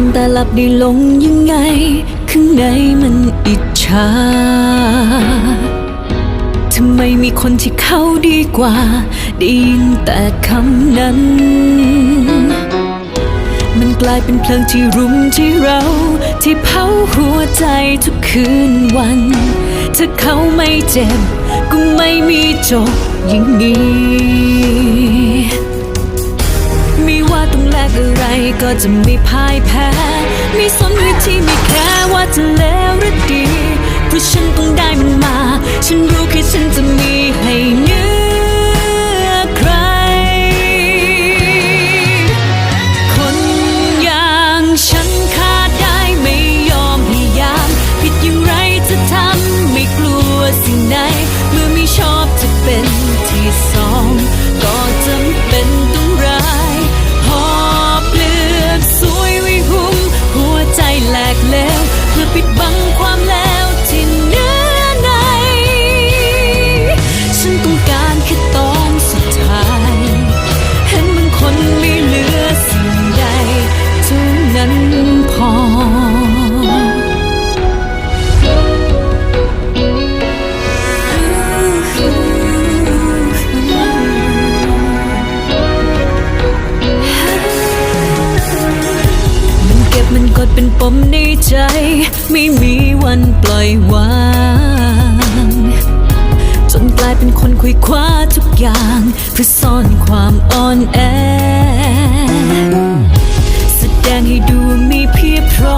คนแต่หลับได้ลงยังไง ข้างในมันอิจฉาทำไมมีคนที่เขาดีกว่า ได้ยินแต่คำนั้น มันกลายเป็นเพลิงที่รุมที่เรา ที่เผาหัวใจทุกคืนวัน ถ้าเขาไม่เจ็บ ก็ไม่มีจบอย่างนี้ไม่ว่าต้องแลกอะไรก็จะไม่พ่ายแพ้ จะเลวหรือดี เพราะฉันต้องได้มันมา ฉันรู้แค่ฉันจะ เป็นปมในใจ ไม่มีวันปล่อยวางจนกลายเป็นคนคุยคว้าทุกอย่างเพื่อซ่อนความอ่อนแอ แสดงให้ดูมีเพียบพร้อม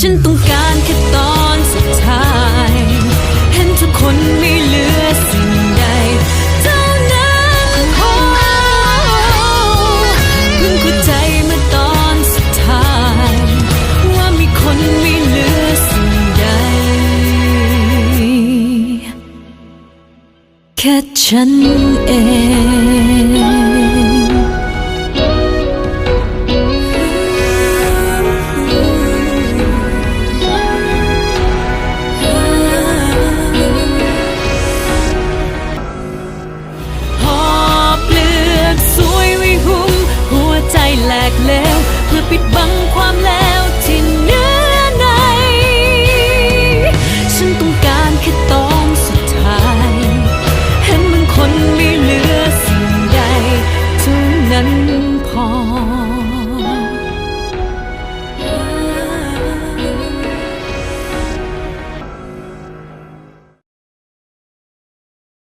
ฉันต้องการแค่ตอนสุดท้าย เห็นทุกคนไม่เหลือสิ่งใดเท่านั้นพอเพิ่งเข้าใจเมื่อตอนสุดท้าย ว่ามีคนไม่เหลือสิ่งใด แค่ฉันเอง